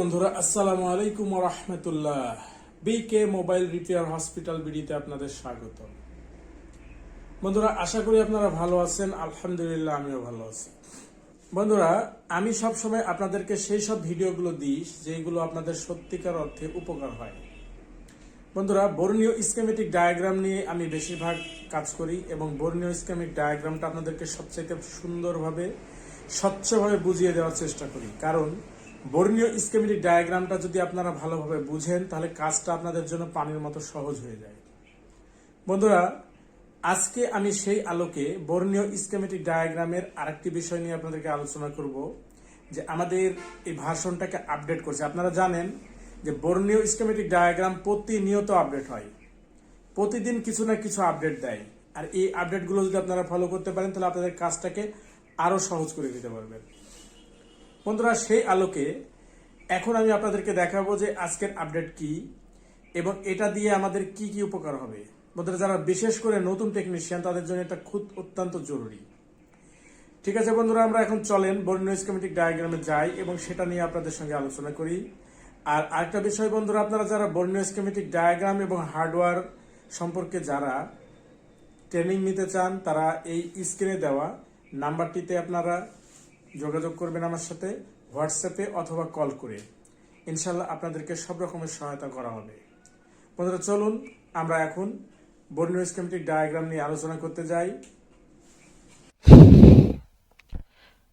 বন্ধুরা, আসসালামু আলাইকুম রহমতুল্লাহ। বিকে মোবাইল রিপেয়ার হসপিটাল বিডিতে আপনাদের স্বাগত বন্ধুরা, আশা করি আপনারা ভালো আছেন, আলহামদুলিল্লাহ আমিও ভালো আছি। বন্ধুরা, আমি সব সময় আপনাদেরকে সেই সব ভিডিওগুলো দিই যেগুলো আপনাদের সত্যিকার অর্থে উপকার হয়। বন্ধুরা, বর্ণীয় স্কেমেটিক ডায়াগ্রাম নিয়ে আমি বেশিরভাগ কাজ করি এবং বর্ণীয় স্কেমিক ডায়াগ্রামটা আপনাদেরকে সবচাইতে সুন্দরভাবে, স্বচ্ছভাবে বুঝিয়ে দেওয়ার চেষ্টা করি। কারণ বর্ণীয় স্কেমেটিক ডায়াগ্রামটা যদি আপনারা ভালোভাবে বুঝেন, তাহলে কাজটা আপনাদের জন্য পানির মতো সহজ হয়ে যায়। বন্ধুরা, আজকে আমি সেই আলোকে বর্ণীয় স্কেমেটিক ডায়াগ্রামের আরেকটি বিষয় নিয়ে আপনাদেরকে আলোচনা করব, যে আমাদের এই ভাষণটাকে আপডেট করছে। আপনারা জানেন যে বর্ণীয় স্কেমেটিক ডায়াগ্রাম প্রতিনিয়ত আপডেট হয়। প্রতিদিন কিছু না কিছু আপডেট দেয়। আর এই আপডেটগুলো যদি আপনারা ফলো করতে পারেন, তাহলে আপনাদের কাজটাকে আরও সহজ করে দিতে পারবেন। বন্ধুরা, সেই আলোকে এখন আমি আপনাদেরকে দেখাবো যে আজকের আপডেট কি এবং এটা দিয়ে আমাদের কি কি উপকার হবে। বন্ধুরা, যারা বিশেষ করে নতুন টেকনিশিয়ান তাদের জন্য এটা খুব অত্যন্ত জরুরি। ঠিক আছে বন্ধুরা, আমরা এখন চলেন বর্ণীয় স্কেমেটিক ডায়াগ্রামে যাই এবং সেটা নিয়ে আপনাদের সঙ্গে আলোচনা করি। আর আরেকটা বিষয় বন্ধুরা, আপনারা যারা বর্ণীয় স্কেমেটিক ডায়াগ্রাম এবং হার্ডওয়্যার সম্পর্কে যারা ট্রেনিং নিতে চান, তারা এই স্ক্রিনে দেওয়া নাম্বারটিতে আপনারা যোগাযোগ করবেন আমার সাথে হোয়াটসঅ্যাপে অথবা কল করে। ইনশাল্লাহ আপনাদেরকে সব রকমের সহায়তা করা হবে। বন্ধুরা, চলুন আমরা এখন বর্ণীয় স্কেমেটিক ডায়াগ্রাম নিয়ে আলোচনা করতে যাই।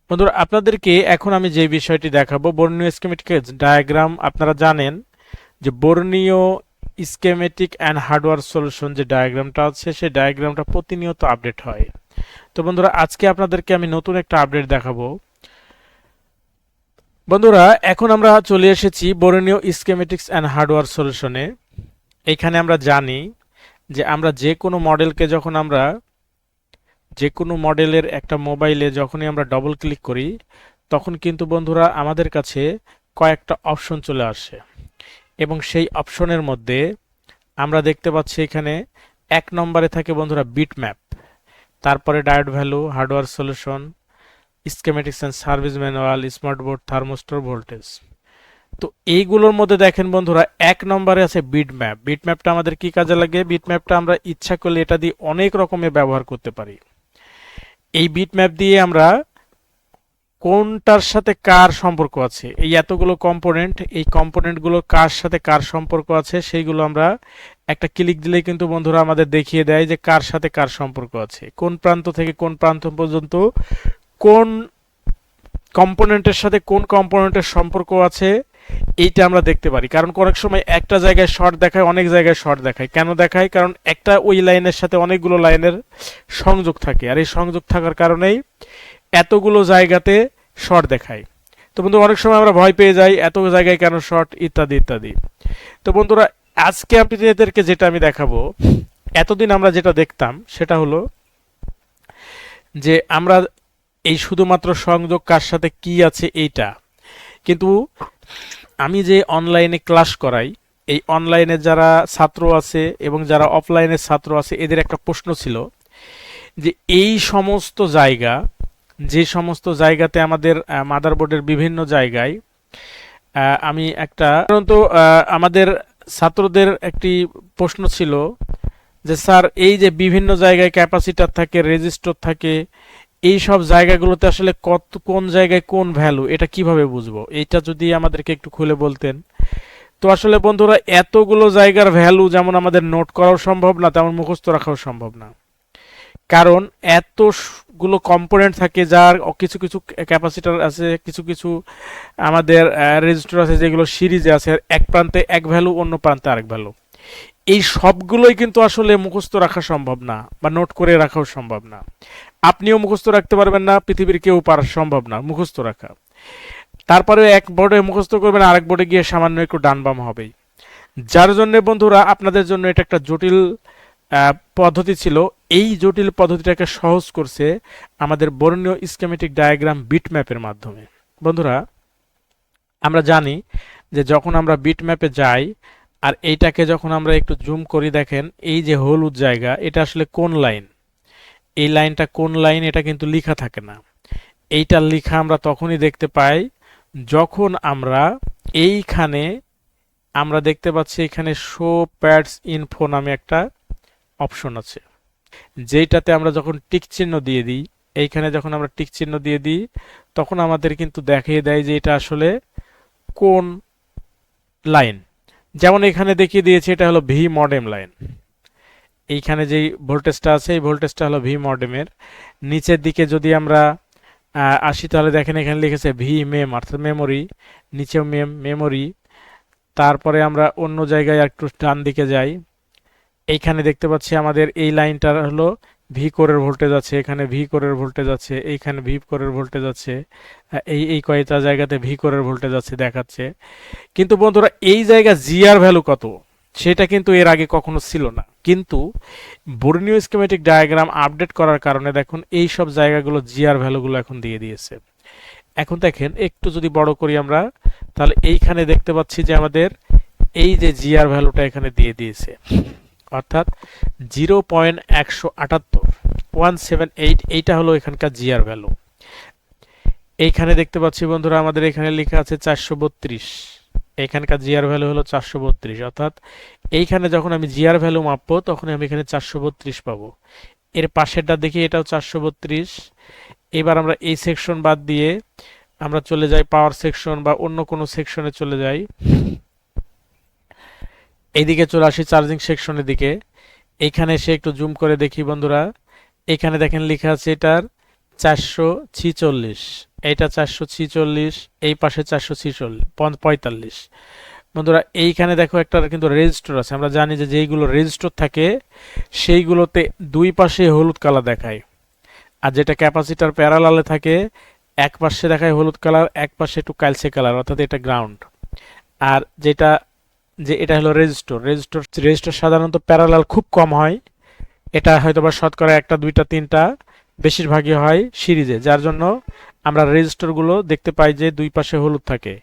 বন্ধুরা, আপনাদেরকে এখন আমি যে বিষয়টি দেখাবো বর্ণীয় স্কেমেটিক ডায়াগ্রাম আপনারা জানেন যে বর্ণীয় স্কেমেটিক অ্যান্ড হার্ডওয়্যার সলিউশন যে ডায়াগ্রামটা আছে, সেই ডায়াগ্রামটা প্রতিনিয়ত আপডেট হয়। তো বন্ধুরা, আজকে আপনাদেরকে আমি নতুন একটা আপডেট দেখাবো। বন্ধুরা, এখন আমরা চলে এসেছি বরণীয় স্কেমেটিক্স অ্যান্ড হার্ডওয়্যার সলিউশনে এখানে আমরা জানি যে আমরা যে কোনো মডেলকে যখন আমরা, যে কোনো মডেলের একটা মোবাইলে যখনই আমরা ডবল ক্লিক করি, তখন কিন্তু বন্ধুরা আমাদের কাছে কয়েকটা অপশন চলে আসে। এবং সেই অপশনের মধ্যে আমরা দেখতে পাচ্ছি এখানে এক নম্বরে থাকে বন্ধুরা বিট ম্যাপ তারপরে diode value hardware solution schematics and service manual smart board thermostat voltage তো এইগুলোর মধ্যে দেখেন বন্ধুরা, এক নম্বরে আছে বিট ম্যাপ বিট ম্যাপটা আমাদের কি কাজে লাগে? বিট ম্যাপটা আমরা ইচ্ছা করলে এটা দিয়ে অনেক রকমের ব্যবহার করতে পারি। এই বিট ম্যাপ দিয়ে আমরা কোনটার সাথে কার সম্পর্ক আছে, এই এতগুলো কম্পোনেন্ট এই কম্পোনেন্টগুলো কার সাথে কার সম্পর্ক আছে, সেইগুলো আমরা একটা ক্লিক দিলেই কিন্তু বন্ধুরা আমাদের দেখিয়ে দেয় যে কার সাথে কার সম্পর্ক আছে, কোন প্রান্ত থেকে কোন প্রান্ত পর্যন্ত কোন কম্পোনেন্টের সাথে কোন কম্পোনেন্টের সম্পর্ক আছে, এইটা আমরা দেখতে পারি। কারণ অনেক সময় একটা জায়গায় শর্ট দেখায়, অনেক জায়গায় শর্ট দেখায়। কেন দেখায়? কারণ একটা ওই লাইনের সাথে অনেকগুলো লাইনের সংযোগ থাকে। আর এই সংযোগ থাকার কারণেই এতগুলো জায়গাতে শর্ট দেখায়। তো বন্ধু, অনেক সময় আমরা ভয় পেয়ে যাই, এত জায়গায় কেন শর্ট? ইত্যাদি ইত্যাদি। তো বন্ধুরা, আজকে আপনাদেরকে যেটা আমি দেখাবো, এতদিন আমরা যেটা দেখতাম, সেটা হলো যে আমরা এই শুধুমাত্র সংযোগ কার সাথে কি আছে এইটা? কিন্তু আমি যে অনলাইনে ক্লাস করাই, এই অনলাইনে যারা ছাত্র আছে এবং যারা অফলাইনের ছাত্র আছে, এদের একটা প্রশ্ন ছিল যে এই সমস্ত জায়গা, যে সমস্ত জায়গাতে আমাদের মাদারবোর্ডের বিভিন্ন জায়গায় আমি একটা, সাধারণত আমাদের ছাত্রদের একটি প্রশ্ন ছিল যে, স্যার, এই যে বিভিন্ন জায়গায় ক্যাপাসিটার থাকে রেজিস্টর থাকে এই সব জায়গাগুলোতে আসলে কত, কোন জায়গায় কোন ভ্যালু এটা কীভাবে বুঝব? এটা যদি আমাদেরকে একটু খুলে বলতেন। তো আসলে বন্ধুরা, এতগুলো জায়গার ভ্যালু যেমন আমাদের নোট করাও সম্ভব না, তেমন মুখস্থ রাখাও সম্ভব না। কারণ এতগুলো কম্পোনেন্ট থাকে যার কিছু কিছু ক্যাপাসিটার আছে, কিছু কিছু আমাদের রেজিস্টার আছে যেগুলো সিরিজে আছে এক প্রান্তে এক ভ্যালু অন্য প্রান্তে আরেক ভ্যালু এই সবগুলোই কিন্তু আসলে মুখস্থ রাখা সম্ভব না, বা নোট করে রাখাও সম্ভব না। আপনিও মুখস্থ রাখতে পারবেন না, পৃথিবীর কেউ পারা সম্ভব না, মুখস্থ রাখা। তারপরে এক বোর্ডে মুখস্থ করবেন, আরেক বোর্ডে গিয়ে সামান্য একটু ডান বাম হবেই। যার জন্য বন্ধুরা, আপনাদের জন্য এটা একটা জটিল পদ্ধতি ছিল। এই জটিল পদ্ধতিটাকে সহজ করছে আমাদের বর্ণীয় স্কেমেটিক ডায়াগ্রাম বিট ম্যাপের মাধ্যমে। বন্ধুরা, আমরা জানি যে যখন আমরা বিট ম্যাপে যাই, আর এইটাকে যখন আমরা একটু জুম করি দেখেন, এই যে হলুদ জায়গা, এটা আসলে কোন লাইন এই লাইনটা কোন লাইন, এটা কিন্তু লেখা থাকে না। এইটার লেখা আমরা তখনই দেখতে পাই যখন আমরা এইখানে, আমরা দেখতে পাচ্ছি এখানে শো প্যাডস ইনফো নামে একটা অপশন আছে। যেইটাতে আমরা যখন টিক চিহ্ন দিয়ে দিই, এইখানে যখন আমরা টিক চিহ্ন দিয়ে দিই, তখন আমাদের কিন্তু দেখিয়ে দেয় যে এটা আসলে কোন লাইন। যেমন এখানে দেখিয়ে দিয়েছে, এটা হলো ভি মডেম লাইন এইখানে যেই ভোল্টেজটা আছে, এই ভোল্টেজটা হলো ভি মডেমের নিচের দিকে যদি আমরা আসি তাহলে দেখেন এখানে লিখেছে ভি মেম অর্থাৎ মেমোরি নিচেও মেম মেমোরি তারপরে আমরা অন্য জায়গায় একটু ডান দিকে যাই। এইখানে দেখতে পাচ্ছি আমাদের এই লাইনটা হলো ভি কোরের ভোল্টেজ আছে, এখানে ভি কোরের ভোল্টেজ আছে, এইখানে ভি কোরের ভোল্টেজ আছে এই এই কয়েকটা জায়গাতে ভি কোরের ভোল্টেজ আছে দেখাচ্ছে। কিন্তু বন্ধুরা, এই জায়গা জিআর ভ্যালু কত? সেটা কিন্তু এর আগে কখনো ছিল না। কিন্তু বোর্নিও স্কিমেটিক ডায়াগ্রাম আপডেট করার কারণে দেখুন এই সব জায়গাগুলো জিআর ভ্যালুগুলো এখন দিয়ে দিয়েছে। এখন দেখেন, একটু যদি বড় করি আমরা, তাহলে এইখানে দেখতে পাচ্ছি যে আমাদের এই যে জিআর ভ্যালুটা এখানে দিয়ে দিয়েছে। অর্থাৎ জিরো পয়েন্ট একশো আটাত্তর ওয়ান সেভেন এইট এইটা হলো এখানকার জিআর ভ্যালু এইখানে দেখতে পাচ্ছি বন্ধুরা, আমাদের এখানে লেখা আছে চারশো বত্রিশ। এখানকার জিআর ভ্যালু হলো চারশো বত্রিশ, অর্থাৎ এইখানে যখন আমি জিআর ভ্যালু মাপবো তখন আমি এখানে চারশো বত্রিশ পাবো। এর পাশেরটা দেখি, এটাও চারশো বত্রিশ। এবার আমরা এই সেকশন বাদ দিয়ে আমরা চলে যাই পাওয়ার সেকশন বা অন্য কোনো সেকশনে চলে যাই। এইদিকে চলে আসি চার্জিং সেকশনের দিকে। এইখানে এসে একটু জুম করে দেখি বন্ধুরা। এখানে দেখেন লেখা আছে এটার চারশো ছিচল্লিশ। এইটা চারশো ছিচল্লিশ, এই পাশে চারশো ছিচল্লিশ পঁয়তাল্লিশ। বন্ধুরা, এইখানে দেখো একটা কিন্তু রেজিস্টর আছে। আমরা জানি যে যেইগুলো রেজিস্টার থাকে, সেইগুলোতে দুই পাশে হলুদ কালার দেখায়। আর যেটা ক্যাপাসিটার প্যারালালে থাকে, এক পাশে দেখায় হলুদ কালার, এক পাশে একটু কালচে কালার, অর্থাৎ এটা গ্রাউন্ড। আর যেটা, যে এটা হলো রেজিস্টর রেজিস্টর রেজিস্টর সাধারণত প্যারালাল খুব কম হয়। এটা হয়তো বা শতকরা একটা, দুইটা, তিনটা বেশিরভাগই হয় সিরিজে। যার জন্য আমরা রেজিস্টরগুলো দেখতে পাই যে দুই পাশে হলুদ থাকে।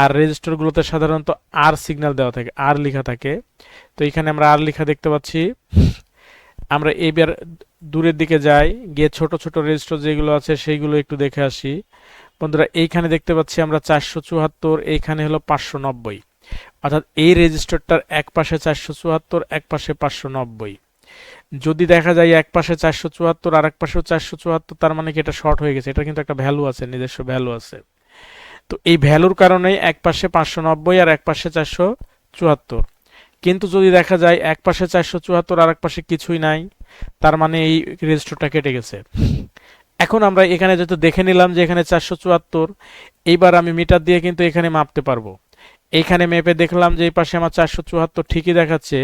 আর রেজিস্টরগুলোতে সাধারণত আর সিগন্যাল দেওয়া থাকে আর লেখা থাকে। তো এখানে আমরা আর লেখা দেখতে পাচ্ছি। আমরা এবার দূরের দিকে যাই, গিয়ে ছোট ছোট রেজিস্টার যেগুলো আছে সেইগুলো একটু দেখে আসি। বন্ধুরা, এইখানে দেখতে পাচ্ছি আমরা চারশো চুয়াত্তর, এইখানে হলো পাঁচশো নব্বই। অর্থাৎ এই রেজিস্টারটার এক পাশে চারশো চুয়াত্তর, এক পাশে পাঁচশো নব্বই। যদি দেখা যায় এক পাশে চারশো চুয়াত্তর আর এক পাশেও চারশো চুয়াত্তর, তার মানে কি এটা শর্ট হয়ে গেছে? এটা কিন্তু একটা ভ্যালু আছে, নিজস্ব ভ্যালু আছে। তো এই ভ্যালুর কারণেই এক পাশে পাঁচশো নব্বই আর এক পাশে চারশো চুয়াত্তর। কিন্তু যদি দেখা যায় এক পাশে চারশো চুয়াত্তর আর এক পাশে কিছুই নাই, তার মানে এই রেজিস্টারটা কেটে গেছে। এখন আমরা এখানে যেহেতু দেখে নিলাম যে এখানে চারশো চুয়াত্তর, এইবার আমি মিটার দিয়ে কিন্তু এখানে মাপতে পারব। এইখানে মেপে দেখলাম যে এই পাশে আমার চারশো চুয়াত্তর ঠিকই দেখাচ্ছে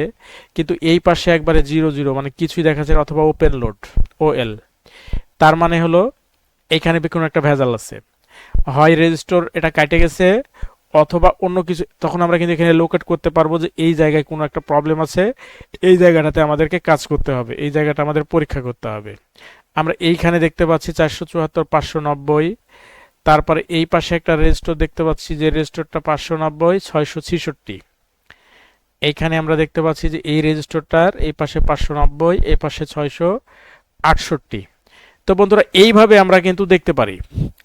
কিন্তু এই পাশে একবারে জিরো জিরো মানে কিছুই দেখাচ্ছে না, অথবা ওপেন লোড ও এল তার মানে হলো এইখানে কোনো একটা ভেজাল আছে। হয় রেজিস্টর এটা কাটে গেছে অথবা অন্য কিছু তখন আমরা কিন্তু এখানে লোকেট করতে পারব যে এই জায়গায় কোনো একটা প্রবলেম আছে এই জায়গাটাতে আমাদেরকে কাজ করতে হবে এই জায়গাটা আমাদের পরীক্ষা করতে হবে। আমরা এইখানে দেখতে পাচ্ছি চারশো চুয়াত্তর পাঁচশো নব্বই। তারপরে এই পাশে একটা রেজিস্টর দেখতে পাচ্ছি যে রেজিস্টরটা পাঁচশো নব্বই, ছয়শো ছিষট্টি। এইখানে আমরা দেখতে পাচ্ছি যে এই রেজিস্টরটার এই পাশে পাঁচশো নব্বই, এই পাশে ছয়শো আটষট্টি। তো বন্ধুরা, এইভাবে আমরা কিন্তু দেখতে পারি।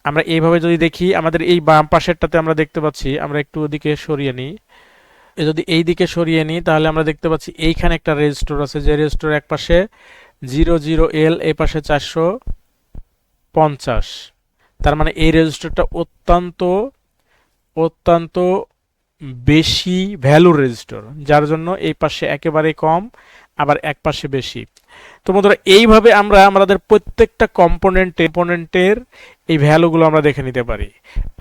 আমরা এইভাবে যদি দেখি, আমাদের এই বাম পাশেরটাতে আমরা দেখতে পাচ্ছি, আমরা একটু ওদিকে সরিয়ে নিই। এ যদি এই দিকে সরিয়ে নিই, তাহলে আমরা দেখতে পাচ্ছি এইখানে একটা রেজিস্টর আছে, যে রেজিস্টর এক পাশে জিরো জিরো এল, এই পাশে চারশো পঞ্চাশ। তার মানে এই রেজিস্টারটা অত্যন্ত অত্যন্ত বেশি ভ্যালুর রেজিস্টার যার জন্য এই পাশে একেবারে কম, আবার এক পাশে বেশি। তো বন্ধুরা, এইভাবে আমরা আমাদের প্রত্যেকটা কম্পোনেন্ট কম্পোনেন্টের এই ভ্যালুগুলো আমরা দেখে নিতে পারি।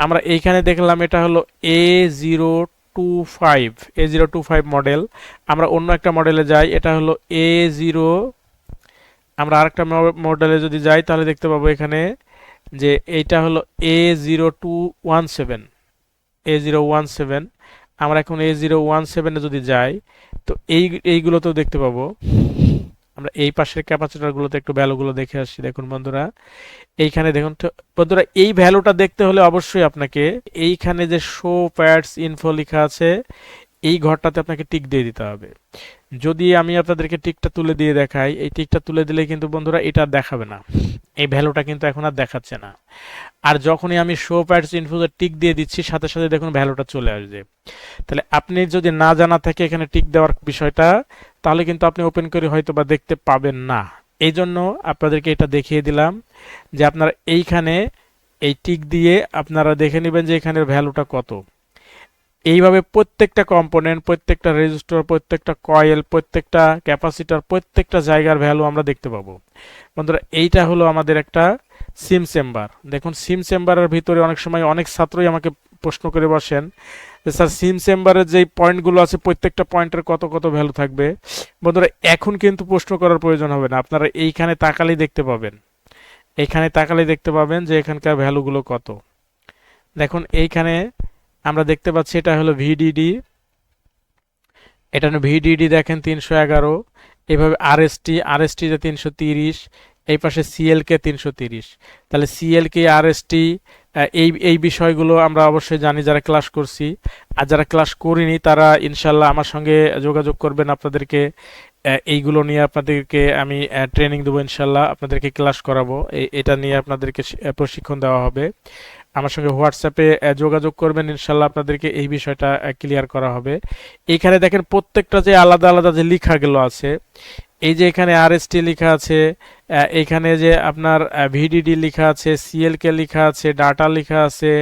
আমরা এইখানে দেখলাম এটা হলো A zero two five A zero two five model আমরা অন্য একটা মডেলে যাই, এটা হলো এ জিরো আমরা আরেকটা মডেলে যদি যাই, তাহলে দেখতে পাবো এখানে যে এইটা হলো A zero two one seven A zero one seven আমরা এখন এ জিরো ওয়ান সেভেনে যদি যাই, তো এই, এইগুলোতেও দেখতে পাবো। আমরা এই পাশের ক্যাপাসিটারগুলোতে একটু ভ্যালুগুলো দেখে আসছি দেখুন বন্ধুরা। এইখানে দেখুন তো, বন্ধুরা, এই ভ্যালুটা দেখতে হলে অবশ্যই আপনাকে এইখানে যে শো প্যাডস ইনফো লেখা আছে, এই ঘরটাতে আপনাকে টিক দিয়ে দিতে হবে। যদি আমি আপনাদেরকে টিকটা তুলে দিয়ে দেখাই, এই টিকটা তুলে দিলে কিন্তু বন্ধুরা এটা দেখাবে না। এই ভ্যালুটা কিন্তু এখন আর দেখাচ্ছে না। আর যখনই আমি শো প্যাডস ইনফোজের টিক দিয়ে দিচ্ছি, সাথে সাথে দেখুন ভ্যালুটা চলে আসবে তাহলে আপনি যদি না জানা থাকে এখানে টিক দেওয়ার বিষয়টা, তাহলে কিন্তু আপনি ওপেন করে হয়তো বা দেখতে পাবেন না। এই জন্য আপনাদেরকে এটা দেখিয়ে দিলাম যে আপনারা এইখানে এই টিক দিয়ে আপনারা দেখে নেবেন যে এখানের ভ্যালুটা কত। এইভাবে প্রত্যেকটা কম্পোনেন্ট প্রত্যেকটা রেজিস্টার প্রত্যেকটা কয়েল প্রত্যেকটা ক্যাপাসিটার প্রত্যেকটা জায়গার ভ্যালু আমরা দেখতে পাবো। বন্ধুরা, এইটা হলো আমাদের একটা সিম চেম্বার দেখুন সিম চেম্বারের ভিতরে অনেক সময় অনেক ছাত্রই আমাকে প্রশ্ন করে বসেন যে, স্যার সিম চেম্বারের যেই পয়েন্টগুলো আছে, প্রত্যেকটা পয়েন্টের কত কত ভ্যালু থাকবে? বন্ধুরা, এখন কিন্তু প্রশ্ন করার প্রয়োজন হবে না। আপনারা এইখানে তাকালেই দেখতে পাবেন। এইখানে তাকালেই দেখতে পাবেন যে এখানকার ভ্যালুগুলো কত। দেখুন, এইখানে আমরা দেখতে পাচ্ছি এটা হলো ভিডিডি। এটা ভিডিডি দেখেন তিনশো এগারো। এভাবে আরএসটি, আরএসটিতে তিনশো তিরিশ। এই পাশে সিএলকে তিনশো তিরিশ। তাহলে সিএলকে আরএসটি এই এই বিষয়গুলো আমরা অবশ্যই জানি যারা ক্লাস করছি। আর যারা ক্লাস করিনি, তারা ইনশাল্লাহ আমার সঙ্গে যোগাযোগ করবেন আপনাদেরকে। এইগুলো নিয়ে আপনাদেরকে আমি ট্রেনিং দেবো ইনশাল্লাহ আপনাদেরকে ক্লাস করাবো। এটা নিয়ে আপনাদেরকে প্রশিক্ষণ দেওয়া হবে। আমার সঙ্গে হোয়াটসঅ্যাপে যোগাযোগ করবেন ইনশাল্লাহ আপনাদেরকে এই বিষয়টা ক্লিয়ার করা হবে। এখানে দেখেন প্রত্যেকটা যে আলাদা আলাদা যে লেখাগুলো আছে, এই যে এখানে আরএসটি লেখা আছে এখানে যে আপনার ভিডিডি লেখা আছে সিএলকে লেখা আছে ডাটা লেখা আছে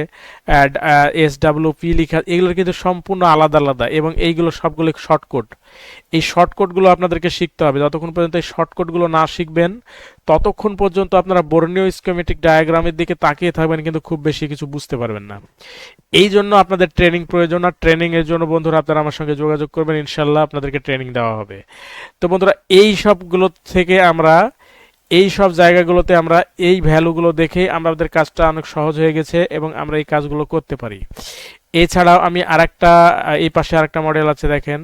এস পি লেখা এগুলো কিন্তু সম্পূর্ণ আলাদা আলাদা এবং এইগুলো সবগুলো শর্টকট এই শর্টকটগুলো আপনাদেরকে শিখতে হবে। যতক্ষণ পর্যন্ত এই শর্টকটগুলো না শিখবেন, ততক্ষণ পর্যন্ত আপনারা বর্ণীয় স্কিমেটিক ডায়াগ্রামের দিকে তাকিয়ে থাকবেন, কিন্তু খুব বেশি কিছু বুঝতে পারবেন না। এই জন্য আপনাদের ট্রেনিং প্রয়োজন, আর ট্রেনিং এর জন্য বন্ধুরা আপনারা আমার সঙ্গে যোগাযোগ করবেন ইনশাল্লাহ আপনাদেরকে ট্রেনিং দেওয়া হবে। তো বন্ধুরা, এই সবগুলো থেকে আমরা এই সব জায়গাগুলোতে আমরা এই ভ্যালুগুলো দেখে আমাদের কাজটা অনেক সহজ হয়ে গেছে এবং আমরা এই কাজগুলো করতে পারি। এছাড়াও আমি আরেকটা, এই পাশে আরেকটা মডেল আছে দেখেন।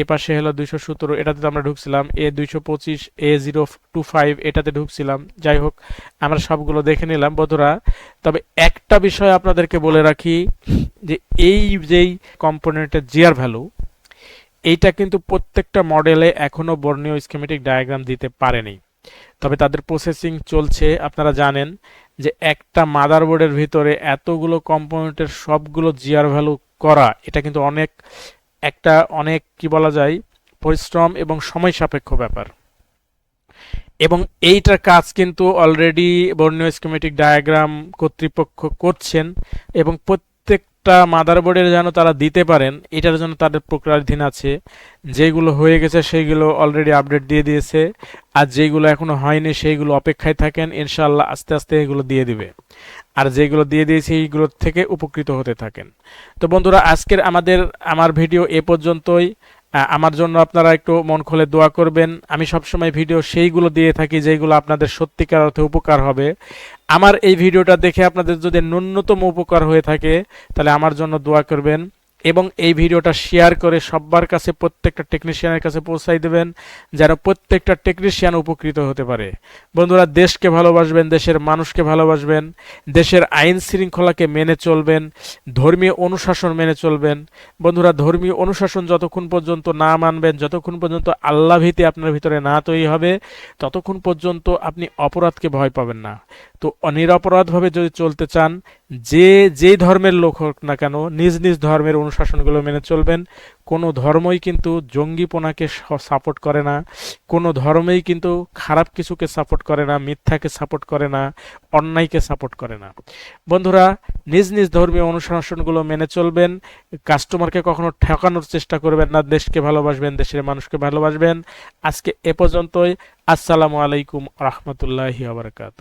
এ পাশে হলো দুইশো সতেরো, এটাতে আমরা ঢুকছিলাম। এ দুইশো পঁচিশ, এ জিরো টু ফাইভ, এটাতে ঢুকছিলাম। যাই হোক, আমরা সবগুলো দেখে নিলাম বন্ধুরা। তবে একটা বিষয় আপনাদেরকে বলে রাখি যে এই যেই কম্পোনেন্টের জিয়ার ভ্যালু এইটা কিন্তু প্রত্যেকটা মডেলে এখনও বর্ণীয় স্কিমেটিক ডায়াগ্রাম দিতে পারেনি। তবে তাদের প্রসেসিং চলছে, আপনারা জানেন যে একটা মাদারবোর্ডের ভিতরে এতগুলো কম্পোনেন্টের সবগুলো জিয়ার ভ্যালু করা, এটা কিন্তু অনেক, একটা অনেক, কি বলা যায়, পরিশ্রম এবং সময় সাপেক্ষ ব্যাপার। এবং এইটার কাজ কিন্তু অলরেডি বর্ণীয় স্কিমেটিক ডায়াগ্রাম কর্তৃপক্ষ করছেন এবং প্রত্যেকটা মাদারবোর্ডের যেন তারা দিতে পারেন, এটার জন্য তাদের প্রক্রিয়াধীন আছে। যেগুলো হয়ে গেছে সেইগুলো অলরেডি আপডেট দিয়ে দিয়েছে। আর যেগুলো এখনও হয়নি, সেইগুলো অপেক্ষায় থাকেন ইনশাল্লাহ আস্তে আস্তে এগুলো দিয়ে দিবে। আর যেগুলো দিয়ে দিয়েছে এইগুলোর থেকে উপকৃত হতে থাকেন। তো বন্ধুরা, আজকের আমাদের, আমার ভিডিও এ পর্যন্তই। আমার জন্য আপনারা একটু মন খুলে দোয়া করবেন। আমি সবসময় ভিডিও সেইগুলো দিয়ে থাকি যেগুলো আপনাদের সত্যিকার অর্থে উপকার হবে। আমার এই ভিডিওটা দেখে আপনাদের যদি ন্যূনতম উপকার হয়ে থাকে, তাহলে আমার জন্য দোয়া করবেন। এবং এই ভিডিওটা শেয়ার করে সবার কাছে প্রত্যেকটা টেকনিশিয়ানের কাছে পৌঁছাই দেবেন, যেন প্রত্যেকটা টেকনিশিয়ান উপকৃত হতে পারে। বন্ধুরা, দেশকে ভালোবাসবেন, দেশের মানুষকে ভালোবাসবেন, দেশের আইন শৃঙ্খলাকে মেনে চলবেন, ধর্মীয় অনুশাসন মেনে চলবেন। বন্ধুরা, ধর্মীয় অনুশাসন যতক্ষণ পর্যন্ত না মানবেন, যতক্ষণ পর্যন্ত আল্লাহ ভীতি আপনার ভিতরে না তৈরি হবে, ততক্ষণ পর্যন্ত আপনি অপরাধকে ভয় পাবেন না। তো নিরপরাধভাবে যদি চলতে চান, যে যেই ধর্মের লোক হোক না কেন, নিজ নিজ ধর্মের অনুশাসনগুলো মেনে চলবেন। কোনো ধর্মই কিন্তু জঙ্গিপনাকে সাপোর্ট করে না। কোনো ধর্মেই কিন্তু খারাপ কিছুকে সাপোর্ট করে না, মিথ্যাকে সাপোর্ট করে না, অন্যায়কে সাপোর্ট করে না। বন্ধুরা, নিজ নিজ ধর্মীয় অনুশাসনগুলো মেনে চলবেন। কাস্টমারকে কখনো ঠেকানোর চেষ্টা করবেন না। দেশকে ভালোবাসবেন, দেশের মানুষকে ভালোবাসবেন। আজকে এ পর্যন্তই। আসসালামু আলাইকুম রহমতুল্লাহি আবরকাত